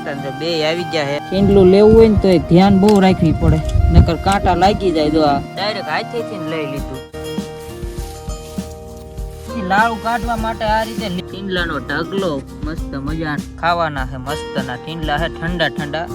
હતા ને બે આવી ગયા છે ટીંડલું લેવું હોય ને તો ધ્યાન બહુ રાખવી પડે. નકર કાંટા લાગી જાય જો આ. ડાયરેક્ટ હાથેથી જ લઈ લીધું. લાડુ કાઢવા માટે આ રીતે ટીંડલાનો ઢગલો મસ્ત મજા ખાવાના હે મસ્ત ના ટીંડલા હે ઠંડા ઠંડા.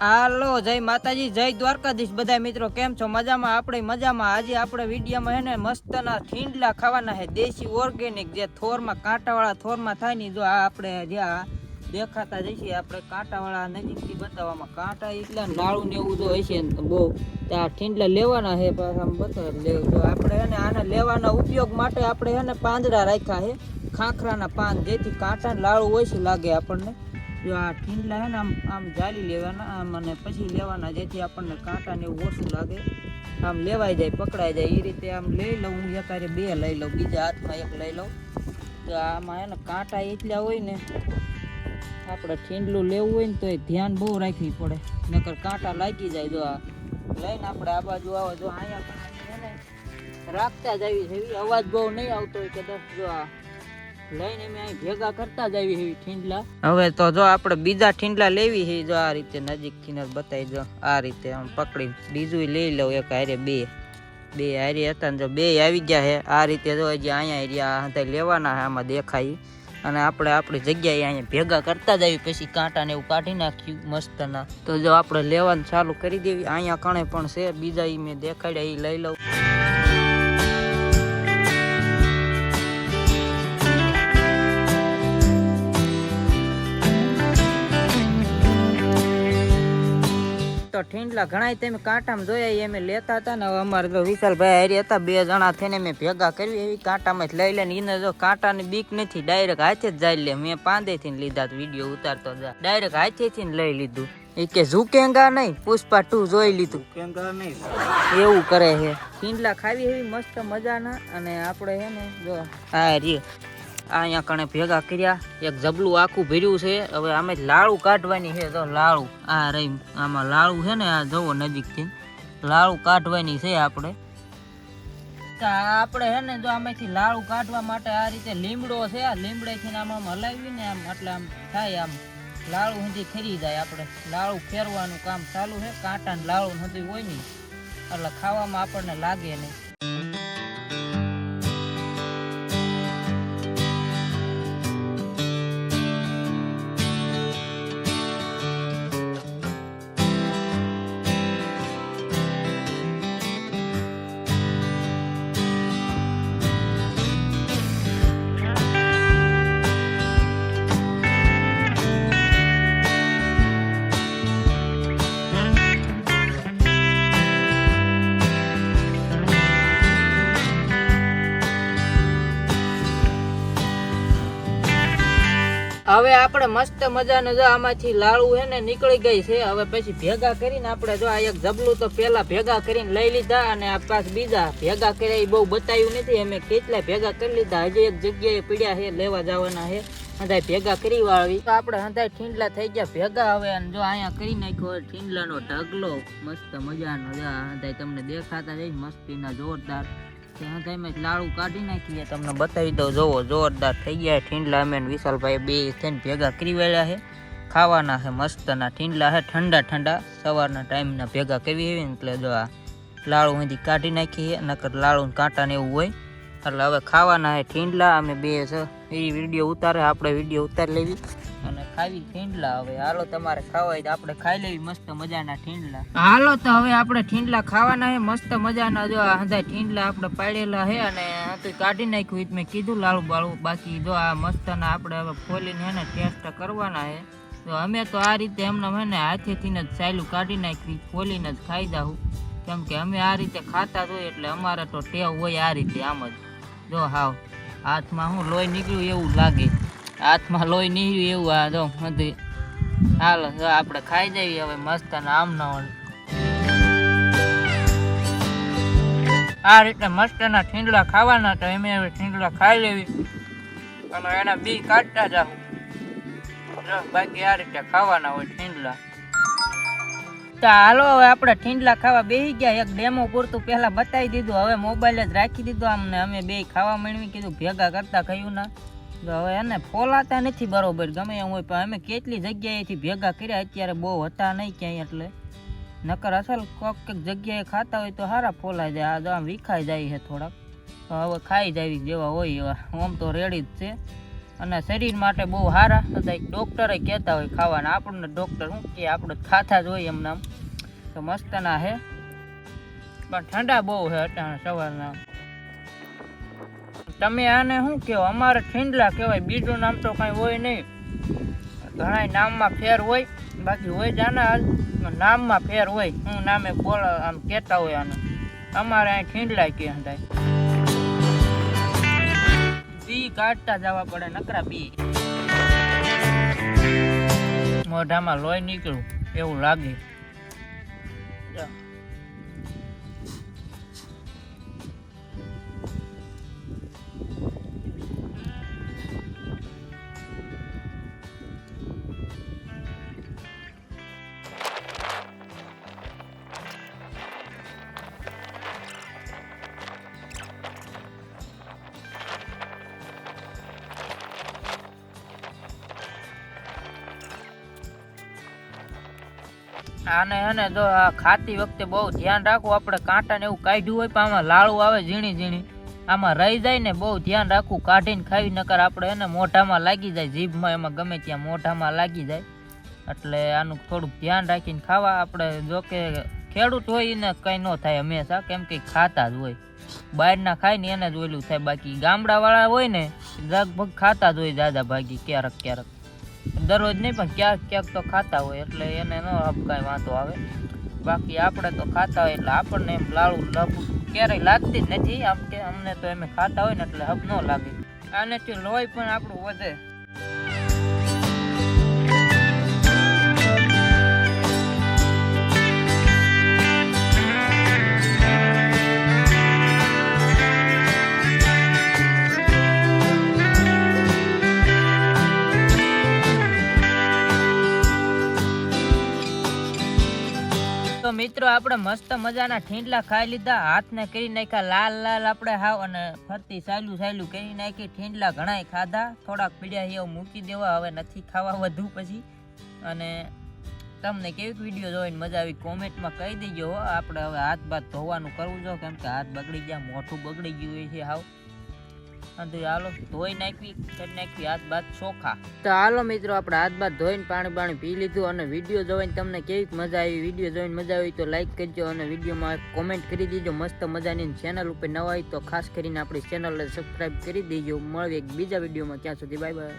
હાલો, જય માતાજી, જય દ્વારકાધીશ બધા મિત્રો, કેમ છો? મજામાં? આપણે મજામાં. આજે આપણે વિડીયોમાં હે ને મસ્તના ઠીંડલા ખાવાના છે દેશી ઓર્ગેનિક જે થોરમાં, કાંટાવાળા થોરમાં થાય ને જો આ આપણે જ્યાં દેખાતા જઈશું આપણે કાંટાવાળા નજીકથી બતાવવામાં. કાંટા એટલા નાળું ને એવું જો હશે ને બહુ ત્યાં ઠીંડલા લેવાના છે પાછા બતાવ લેવું. તો આપણે હે ને આના લેવાના ઉપયોગ માટે આપણે હે ને પાંદડા રાખ્યા છે ખાખરાના પાન જેથી કાંટા ને હોય ઓછી લાગે આપણને. જો આ ઠીંડલા હે ને, આમ આમ જાળી લેવાના, આમ અને પછી લેવાના, જેથી આપણને કાંટા ને એવું ઓછું લાગે. આમ લેવાઈ જાય પકડાઈ જાય એ રીતે આમ લઈ લઉં, હું એકારે બે લઈ લઉં, બીજા હાથમાં એક લઈ લઉં. તો આમાં હે ને કાંટા એટલા હોય ને, આપણે ઠીંડલું લેવું હોય ને, તો એ ધ્યાન બહુ રાખવી પડે. નકર કાંટા લાગી જાય જો આ. લઈને આપણે આ બાજુ આવો, જો અહીંયા રાખતા જ આવી છે અવાજ બહુ નહીં આવતો હોય કદાચ જો આ. લઈને અમે અહીં ભેગા કરતા જ આવી એવી ઠીંડલા. હવે તો જો આપણે બીજા ઠીંડલા લેવી છે જો આ રીતે નજીક કિનાર બતાવી જો આ રીતે આમ પકડી, બીજું લઈ લઉં, એક હારે બે. બે હારે હતા ને જો બે આવી ગયા છે આ રીતે જો હજી અહીંયા એરિયા હતા લેવાના છે આમાં દેખાય. અને આપણે આપણી જગ્યાએ અહીંયા ભેગા કરતા જ આવી, પછી કાંટા ને એવું કાઢી નાખ્યું મસ્તના. તો જો આપણે લેવાનું ચાલુ કરી દેવી. અહીંયા કણે પણ છે, બીજા એ મેં દેખાડ્યા એ લઈ લઉં. તો ઠીંડલા ઘણા તમે કાંટામાં જોયા એ અમે લેતા હતા ને હવે અમારે તો વિશાલભાઈ હારી હતા બે જણા થઈને મેં ભેગા કરવી એવી કાંટામાં જ લઈ લે ને એને જો કાંટાની બીક નથી ડાયરેક્ટ હાથે જ જાય લે. મેં પાંદેથી લીધા વીડિયો ઉતારતો જા. ડાયરેક્ટ હાથેથી લઈ લીધું. એ કે ઝુકેંગા નહીં પુષ્પા ટુ જોઈ લીધું. એવું કરે છે. ઠીંડલા ખાવી એવી મસ્ત મજાના અને આપણે છે ને જો હા રી આ અહીંયા કણે ભેગા કર્યા. એક જબલું આખું ભર્યું છે. હવે આમે લાડુ કાઢવાની છે. તો લાડુ, આ રહી, આમાં લાડુ છે ને, આ જવો નજીકથી. લાડુ કાઢવાની છે આપણે. આપણે છે ને, જો આમાંથી લાડુ કાઢવા માટે આ રીતે લીમડો છે. આ લીમડેથી આમ આમ હલાવી ને આમ, એટલે આમ થાય આમ. લાડુ સુધી ખરી જાય આપણે. લાડુ ફેરવાનું કામ ચાલુ છે. કાંટા ને લાડુ નથી હોય નહીં એટલે ખાવામાં આપણને લાગે નહીં. હવે આપણે મસ્ત મજાનો જો આમાંથી લાડુ હે ને નીકળી ગઈ છે. હવે પછી ભેગા કરીને આપણે જો આ એક જબલું તો પેલા ભેગા કરીને લઈ લીધા અને આ પાછ બીજા ભેગા કર્યા એ બહુ બતાવ્યું નથી. અમે કેટલા ભેગા કરી લીધા. હજી એક જગ્યાએ પીડ્યા છે, લેવા જવાના છે. હંધાય ભેગા કરી વાળવી તો આપણે હંધાય ઠીંડલા થઈ ગયા ભેગા. હવે અને જો અહીંયા કરી નાખ્યો ઠીંડલાનો ઢગલો. મસ્ત મજાનો હંધાય તમને દેખાતા જઈ મસ્તીના જોરદાર ત્યાં તમે લાડુ કાઢી નાખીએ. તમને બતાવી દઉં. જોવો જોરદાર થઈ ગયા ઠીંડલા અમે વિશાલભાઈ બે થઈને ભેગા કરી વેળ્યા છે. ખાવાના છે મસ્તના ઠીંડલા છે. ઠંડા ઠંડા સવારના ટાઈમના ભેગા કરવી હોય એટલે જો આ લાડુ અહીંથી કાઢી નાખીએ. નકર લાડુ કાંટા ને એવું હોય. એટલે હવે ખાવાના છે ઠીંડલા. અમે બે છે. એ વીડિયો ઉતારે. આપણે વીડિયો ઉતારી લેવી. અને ખાવી ઠીંડલા હવે. હાલો તમારે ખાવા હોય તો આપણે ખાઈ લેવી મસ્ત મજાના ઠીંડલા. હાલો તો હવે આપણે ઠીંડલા ખાવાના હે, મસ્ત મજાના. જો આ ઠીંડલા આપણે પાડેલા છે અને હતું કાઢી નાખ્યું ઈત મેં કીધું લાલુ બાળુ બાકી જો આ મસ્તના આપણે હવે ખોલીને હે ને ટેસ્ટ કરવાના હે. તો અમે તો આ રીતે એમને હે ને હાથેથી જ સાયલું કાઢી નાખી, ખોલીને જ ખાઈ જાઉં કેમ કે અમે આ રીતે ખાતા જ હોય એટલે અમારે તો ટેવ હોય આ રીતે આમ જ. જો હાવ, હાથમાં હું લોહી નીકળ્યું એવું લાગે. હાથમાં લોહી નીકળ્યું એવું આ જો નથી હાલ આપણે ખાઈ જઈએ હવે મસ્ત આમ ન આ રીતે મસ્તના ઠીંડલા ખાવાના તો એમ હવે ઠીંડલા ખાઈ લેવી. અને એના બી કાઢતા જાઓ બાકી આ રીતે ખાવાના હોય ઠીંડલા. તો હાલો, હવે આપણે ઠીંડલા ખાવા બેસી ગયા. એક ડેમો પૂરતું પહેલા બતાવી દીધું. હવે મોબાઈલ જ રાખી દીધો અમને અમે બે ખાવા માંડવી કીધું. ભેગા કરતા કહ્યું ના. હવે એને ફોલાતા નથી બરોબર. ગમે એમ હોય, પણ અમે કેટલી જગ્યાએથી ભેગા કર્યા, અત્યારે બહુ હતા નહીં ક્યાંય એટલે. નકર અસલ કોક કંઈક જગ્યાએ ખાતા હોય તો સારા ફોલાઈ જાય, આ આમ વિખાઈ જાય છે થોડાક. હવે ખાઈ જાય જેવા હોય એવા. આમ તો રેડી જ છે. અને શરીર માટે બહુ સારા બધા ડૉક્ટરે કહેતા હોય ખાવાના. આપણને ડૉક્ટર શું કે, આપણે ખાતા જ હોય એમના આમ. તો મસ્તના છે. પણ ઠંડા બહુ છે અટાણે સવારના. તમે આને શું કહો? અમારે છીંડલા કહેવાય, બીજું નામ તો કાંઈ હોય નહીં. ઘણા નામમાં ફેર હોય, બાકી હોય જ આના નામમાં ફેર હોય, હું નામે બોલ, આમ કહેતા હોય આને. અમારે અહીં છીંડલા કહે થાય બી કાઢતા જવા પડે, નકરા બી. મોઢામાં લોહી નીકળ્યું, એવું લાગે. આને હે ને જો ખાતી વખતે બહુ ધ્યાન રાખવું, આપણે કાંટા ને એવું કાઢ્યું હોય પણ આમાં લાળું આવે ઝીણી ઝીણી. આમાં રહી જાય ને બહુ ધ્યાન રાખવું, કાઢીને ખાવી, નકર આપણે એને મોઢામાં લાગી જાય, જીભમાં એમાં ગમે ત્યાં મોઢામાં લાગી જાય. એટલે આનું થોડુંક ધ્યાન રાખીને ખાવા. આપણે જો કે ખેડૂત હોય એને કંઈ ન થાય હંમેશા, કેમ કે ખાતા જ હોય. બહારના ખાય ને એને જ ઓલું થાય. બાકી ગામડાવાળા હોય ને, લગભગ ખાતા જ હોય દાદા ભાગી, ક્યારેક ક્યારેક. દરરોજ નહીં, પણ ક્યાંક ક્યાંક તો ખાતા હોય, એટલે એને ન કાંઈ વાંધો આવે. બાકી આપણે તો ખાતા હોય, એટલે આપણને એમ લાળું લબુ ક્યારેય લાગતી જ નથી. આમ કે અમને તો એમ ખાતા હોય ને, એટલે હબ ન લાગે. આનાથી લોહી પણ આપણું વધે. મિત્રો, આપણે મસ્ત મજાના ઠીંડલા ખાઈ લીધા. હાથને કરી નાખ્યા લાલ લાલ આપણે હાવ અને ફરતી સાયલું સાયલું કરી નાખી, ઠીંડલા ઘણાય ખાધા. થોડાક પીડ્યા એવું મૂકી દેવા, હવે નથી ખાવા વધુ પછી. અને તમને કેવી વીડિયો જોઈને મજા આવી, કોમેન્ટમાં કહી દેજો આપણે હવે હાથ બાથ ધોવાનું કરવું જો, કેમ કે હાથ બગડી ગયા મોઠું બગડી ગયું છે હાવ. અને હાલો, ધોઈ નાખવી, કરી નાખવી હાથ બાદ ચોખા. તો હાલો મિત્રો, આપણે હાથ બાદ ધોઈને પાણી પાણી પી લીધું અને વીડિયો જોઈને તમને કેવી મજા આવી, વીડિયો જોઈને મજા આવી તો લાઈક કરજો અને વિડીયોમાં કોમેન્ટ કરી દેજો, મસ્ત મજાની ચેનલ ઉપર નવા હોય તો ખાસ કરીને આપણી ચેનલને સબસ્ક્રાઈબ કરી દેજો. મળીએ એક બીજા વિડીયોમાં, ત્યાં સુધી બાય બાય